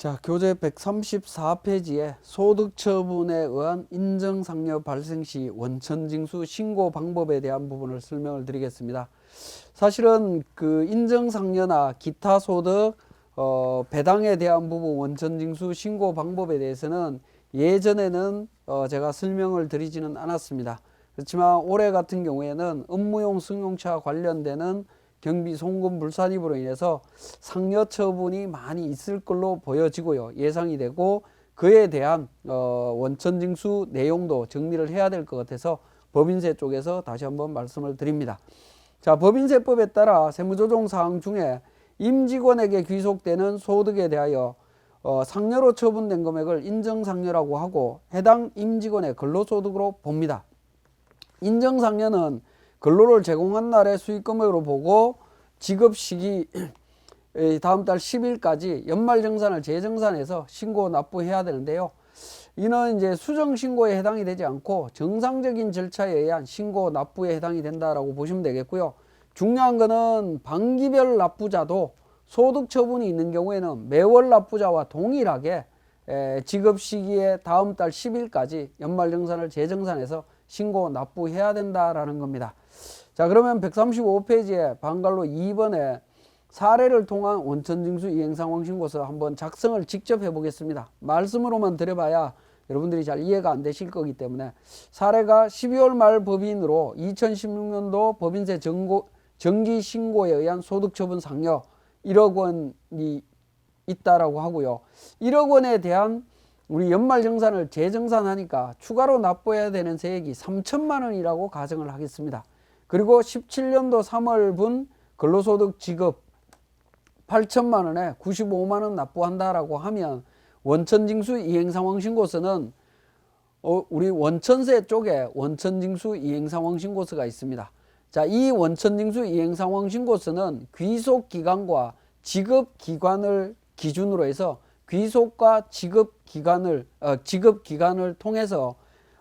자, 교재 134페이지에 소득 처분에 의한 인정 상여 발생 시 원천 징수 신고 방법에 대한 부분을 설명을 드리겠습니다. 사실은 그 인정 상여나 기타 소득 어, 배당에 대한 부분 원천 징수 신고 방법에 대해서는 예전에는 어, 제가 설명을 드리지는 않았습니다. 그렇지만 올해 같은 경우에는 업무용 승용차 관련되는 경비 송금 불산입으로 인해서 상여 처분이 많이 있을 걸로 보여지고요. 예상이 되고 그에 대한 어, 원천 징수 내용도 정리를 해야 될 것 같아서 법인세 쪽에서 다시 한번 말씀을 드립니다. 자, 법인세법에 따라 세무조정 사항 중에 임직원에게 귀속되는 소득에 대하여 어, 상여로 처분된 금액을 인정상여라고 하고 해당 임직원의 근로소득으로 봅니다. 인정상여는 근로를 제공한 날의 수익 금액으로 보고 지급 시기 다음 달 10일까지 연말 정산을 재정산해서 신고 납부해야 되는데요. 이는 이제 수정 신고에 해당이 되지 않고 정상적인 절차에 의한 신고 납부에 해당이 된다라고 보시면 되겠고요. 중요한 거는 반기별 납부자도 소득 처분이 있는 경우에는 매월 납부자와 동일하게 에, 지급 시기에 다음 달 10일까지 연말 정산을 재정산해서 신고 납부해야 된다라는 겁니다. 자 그러면 135페이지에 방갈로 2번에 사례를 통한 원천징수 이행상황 신고서 한번 작성을 직접 해보겠습니다. 말씀으로만 드려봐야 여러분들이 잘 이해가 안 되실 거기 때문에 사례가 12월 말 법인으로 2016년도 법인세 정고, 정기 신고에 의한 소득 처분 상여 1억 원이 있다라고 하고요. 1억 원에 대한 우리 연말 정산을 재정산하니까 추가로 납부해야 되는 세액이 3천만 원이라고 가정을 하겠습니다. 그리고 17년도 3월분 근로소득 지급 8천만 원에 95만 원 납부한다라고 하면 원천징수 이행상황신고서는 어, 우리 원천세 쪽에 원천징수 이행상황신고서가 있습니다. 자, 이 원천징수 이행상황신고서는 귀속기관과 지급기관을 기준으로 해서 귀속과 지급기관을 어, 지급기관을 통해서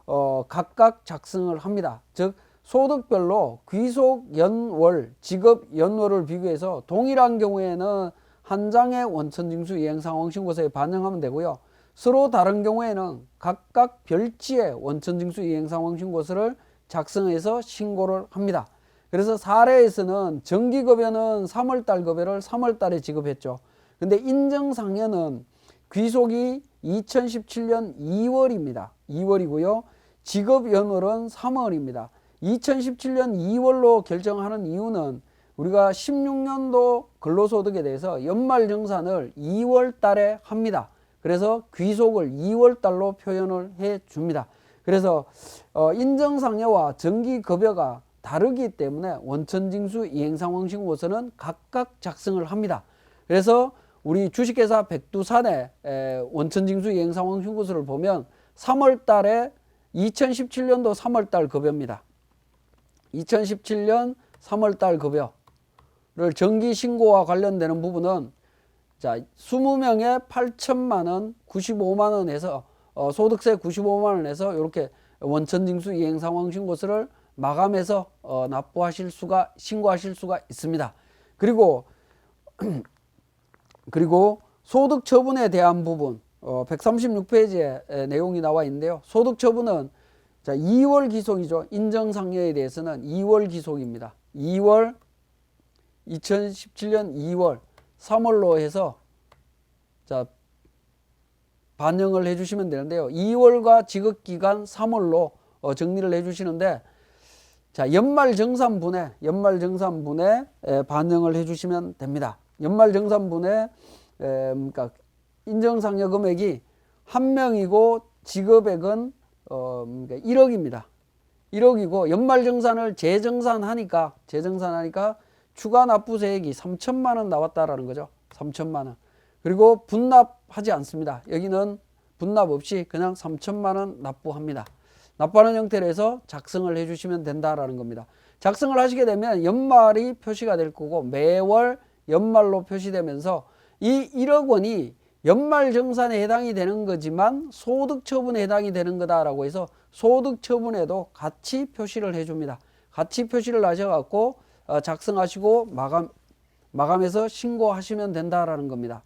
어, 각각 작성을 합니다. 즉 소득별로 귀속 연월, 지급 연월을 비교해서 동일한 경우에는 한 장의 원천징수 이행 상황 신고서에 반영하면 되고요. 서로 다른 경우에는 각각 별지의 원천징수 이행 상황 신고서를 작성해서 신고를 합니다. 그래서 사례에서는 정기급여는 3월달 급여를 3월달에 지급했죠. 근데 인정상여는 귀속이 2017년 2월입니다. 2월이고요. 지급 연월은 3월입니다. 2017년 2월로 결정하는 이유는 우리가 16년도 근로소득에 대해서 연말정산을 2월 달에 합니다. 그래서 귀속을 2월 달로 표현을 해 줍니다. 그래서 어, 인정상여와 정기급여가 다르기 때문에 원천징수 이행상황신고서는 각각 작성을 합니다. 그래서 우리 주식회사 백두산의 원천징수 이행상황신고서를 보면 3월 달에 2017년도 3월 달 급여입니다. 2017년 3월 달 급여를 정기 신고와 관련되는 부분은 자, 20명에 8천만 원, 95만 원에서 어, 소득세 95만 원에서 이렇게 원천징수 이행 상황 신고서를 마감해서 어, 납부하실 수가 신고하실 수가 있습니다. 그리고 그리고 소득 처분에 대한 부분 어, 136페이지에 내용이 나와 있는데요. 소득 처분은 자, 2월 기속이죠. 인정상여에 대해서는 2월 기속입니다. 2월 2017년 2월 3월로 해서 자 반영을 해 주시면 되는데요. 2월과 지급 기간 3월로 어, 정리를 해 주시는데 자 연말 정산분에 연말 정산분에 에, 반영을 해 주시면 됩니다. 연말 정산분에 에, 그러니까 인정상여 금액이 한 명이고 지급액은 어, 그러니까 1억입니다. 1억이고 연말정산을 재정산하니까 재정산하니까 추가 납부세액이 3천만 원 나왔다라는 거죠. 3천만 원. 그리고 분납하지 않습니다. 여기는 분납 없이 그냥 3천만 원 납부합니다. 납부하는 형태로 해서 작성을 해 주시면 된다라는 겁니다. 작성을 하시게 되면 연말이 표시가 될 거고 매월 연말로 표시되면서 이 1억 원이 연말 정산에 해당이 되는 거지만 소득 처분에 해당이 되는 거다라고 해서 소득 처분에도 같이 표시를 해줍니다. 같이 표시를 하셔갖고 어, 작성하시고 마감 마감해서 신고하시면 된다라는 겁니다.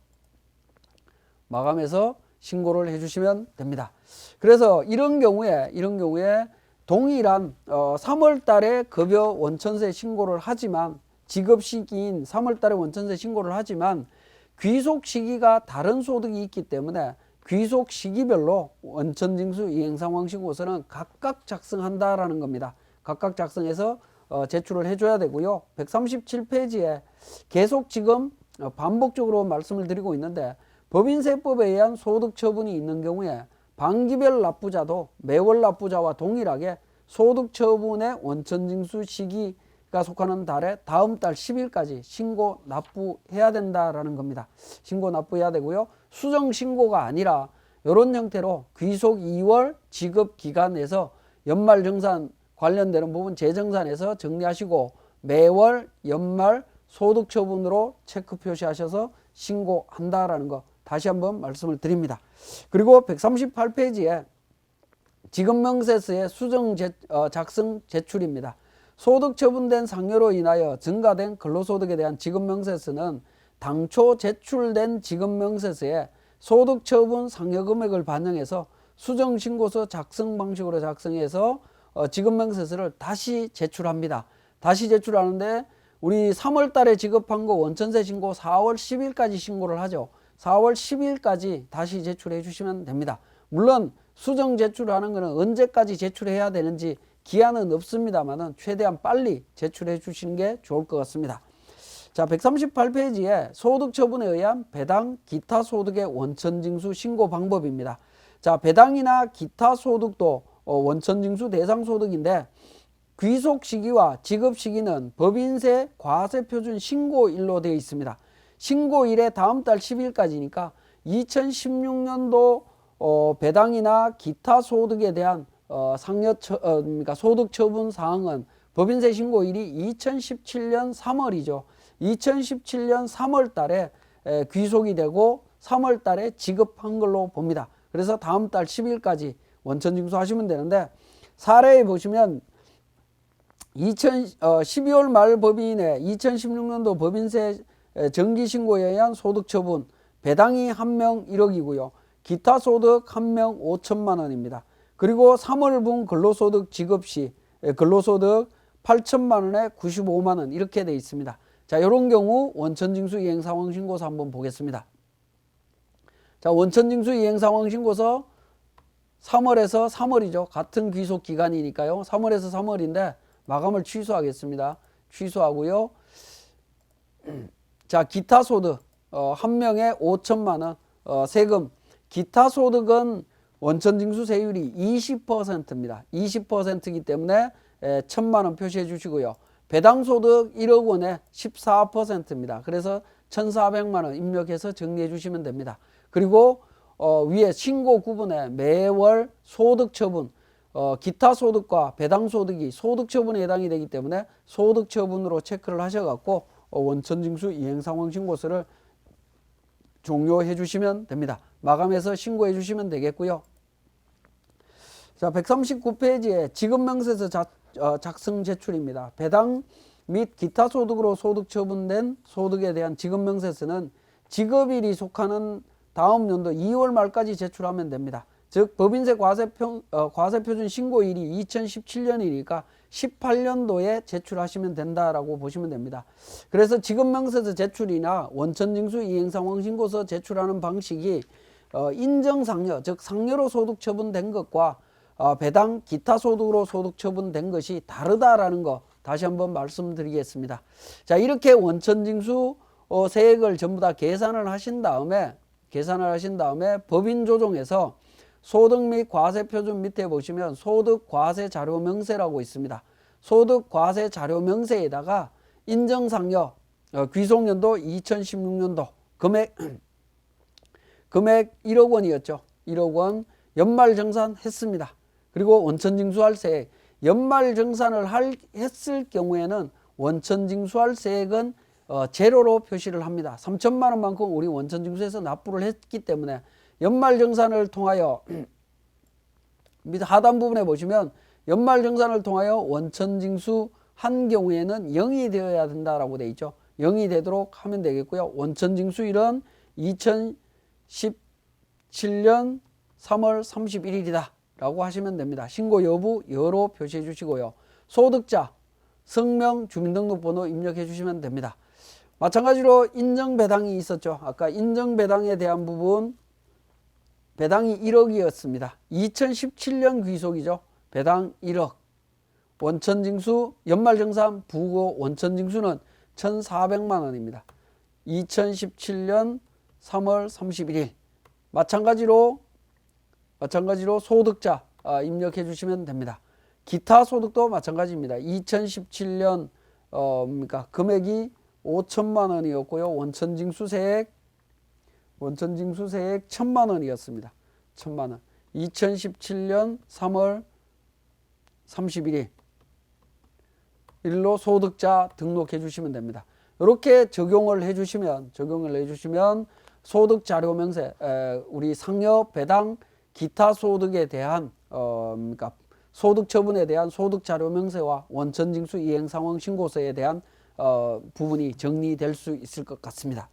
마감해서 신고를 해주시면 됩니다. 그래서 이런 경우에 이런 경우에 동일한 어, 3월 달에 급여 원천세 신고를 하지만 지급 시기인 3월 달에 원천세 신고를 하지만 귀속 시기가 다른 소득이 있기 때문에 귀속 시기별로 원천징수 이행상황 신고서는 각각 작성한다라는 겁니다. 각각 작성해서 어, 제출을 해줘야 되고요. 137페이지에 계속 지금 어, 반복적으로 말씀을 드리고 있는데 법인세법에 의한 소득 처분이 있는 경우에 반기별 납부자도 매월 납부자와 동일하게 소득 처분의 원천징수 시기가 속하는 달에 다음 달 10일까지 신고 납부해야 된다라는 겁니다. 신고 납부해야 되고요. 수정 신고가 아니라 이런 형태로 귀속 2월 지급 기간에서 연말 정산 관련되는 부분 재정산에서 정리하시고 매월 연말 소득 처분으로 체크 표시하셔서 신고한다라는 거 다시 한번 말씀을 드립니다. 그리고 138페이지에 지급명세서의 수정 제, 어, 작성 제출입니다. 소득 처분된 상여로 인하여 증가된 근로소득에 대한 지급명세서는 당초 제출된 지급명세서에 소득 처분 상여 금액을 반영해서 수정 신고서 작성 방식으로 작성해서 어, 지급명세서를 다시 제출합니다. 다시 제출하는데 우리 3월 달에 지급한 거 원천세 신고 4월 10일까지 신고를 하죠. 4월 10일까지 다시 제출해 주시면 됩니다. 물론 수정 제출하는 것은 언제까지 제출해야 되는지 기한은 없습니다만은 최대한 빨리 제출해 주시는 게 좋을 것 같습니다. 자, 138페이지에 소득 처분에 의한 배당 기타 소득의 원천 징수 신고 방법입니다. 자, 배당이나 기타 소득도 어, 원천 징수 대상 소득인데 귀속 시기와 지급 시기는 법인세 과세 표준 신고일로 되어 있습니다. 신고일에 다음 달 10일까지니까 2016년도 어, 배당이나 기타 소득에 대한 어, 상여 처, 어, 그러니까 소득 처분 사항은 법인세 신고일이 2017년 3월이죠. 2017년 3월 달에 에, 귀속이 되고 3월 달에 지급한 걸로 봅니다. 그래서 다음 달 10일까지 원천 징수하시면 되는데 사례에 보시면 2000, 어, 12월 말 법인의 2016년도 법인세 정기 신고에 의한 소득 처분 배당이 한 명 1억이고요. 기타 소득 한 명 5천만 원입니다. 그리고 3월 분 근로소득 지급 시 근로소득 8천만 원에 95만 원 이렇게 돼 있습니다. 자, 이런 경우 원천징수 이행 상황 신고서 한번 보겠습니다. 자, 원천징수 이행 상황 신고서 3월에서 3월이죠. 같은 귀속 기간이니까요. 3월에서 3월인데 마감을 취소하겠습니다. 취소하고요. 자, 기타 소득 어, 한 명에 5천만 원 어, 세금. 기타 소득은 원천 징수 세율이 20%입니다. 20%이기 때문에 에, 천만 원 표시해 주시고요. 배당 소득 1억 원에 14%입니다. 그래서 1,400만 원 입력해서 정리해 주시면 됩니다. 그리고 어, 위에 신고 구분에 매월 소득 처분 어, 기타 소득과 배당 소득이 소득 처분에 해당이 되기 때문에 소득 처분으로 체크를 하셔갖고 어, 원천징수 이행 상황 신고서를 종료해 주시면 됩니다. 마감해서 신고해 주시면 되겠고요. 자, 139페이지에 지급명세서 작, 어, 작성 제출입니다. 배당 및 기타 소득으로 소득 처분된 소득에 대한 지급명세서는 지급일이 속하는 다음 연도 2월 말까지 제출하면 됩니다. 즉 법인세 과세표, 어, 과세표준 신고일이 2017년이니까 18년도에 제출하시면 된다라고 보시면 됩니다. 그래서 지급명세서 제출이나 원천징수 이행상황 신고서 제출하는 방식이 어, 인정상여, 즉 상여로 소득 처분된 것과 어, 배당 기타 소득으로 소득 처분된 것이 다르다라는 거 다시 한번 말씀드리겠습니다. 자 이렇게 원천징수 어, 세액을 전부 다 계산을 하신 다음에 계산을 하신 다음에 법인 조정에서 소득 및 과세 표준 밑에 보시면 소득 과세 자료 명세라고 있습니다. 소득 과세 자료 명세에다가 인정상여 어, 귀속년도 2016년도 금액 금액 1억 원이었죠. 1억 원 연말 정산했습니다. 그리고 원천징수할 세액 연말 정산을 할, 했을 경우에는 원천징수할 세액은 어, 제로로 표시를 합니다. 3천만 원만큼 우리 원천징수에서 납부를 했기 때문에 연말정산을 통하여 밑 하단 부분에 보시면 연말정산을 통하여 원천징수 한 경우에는 0이 되어야 된다라고 되어 있죠. 0이 되도록 하면 되겠고요. 원천징수일은 2017년 3월 31일이다 라고 하시면 됩니다. 신고 여부 여로 표시해 주시고요. 소득자 성명 주민등록번호 입력해 주시면 됩니다. 마찬가지로 인정 배당이 있었죠. 아까 인정 배당에 대한 부분 배당이 1억이었습니다. 2017년 귀속이죠. 배당 1억. 원천징수 연말정산 부고 원천징수는 1,400만 원입니다. 2017년 3월 31일 마찬가지로 마찬가지로 소득자 아, 입력해 주시면 됩니다. 기타 소득도 마찬가지입니다. 2017년 어 뭡니까 금액이 5천만 원이었고요. 원천 징수세액 원천 징수세액 1천만 원이었습니다. 1천만 원. 2017년 3월 31일 일로 소득자 등록해 주시면 됩니다. 이렇게 적용을 해 주시면 적용을 해 주시면 소득 자료 명세 에, 우리 상여 배당 기타 소득에 대한 어 그러니까 소득 처분에 대한 소득 자료 명세와 원천 징수 이행 상황 신고서에 대한 어 부분이 정리될 수 있을 것 같습니다.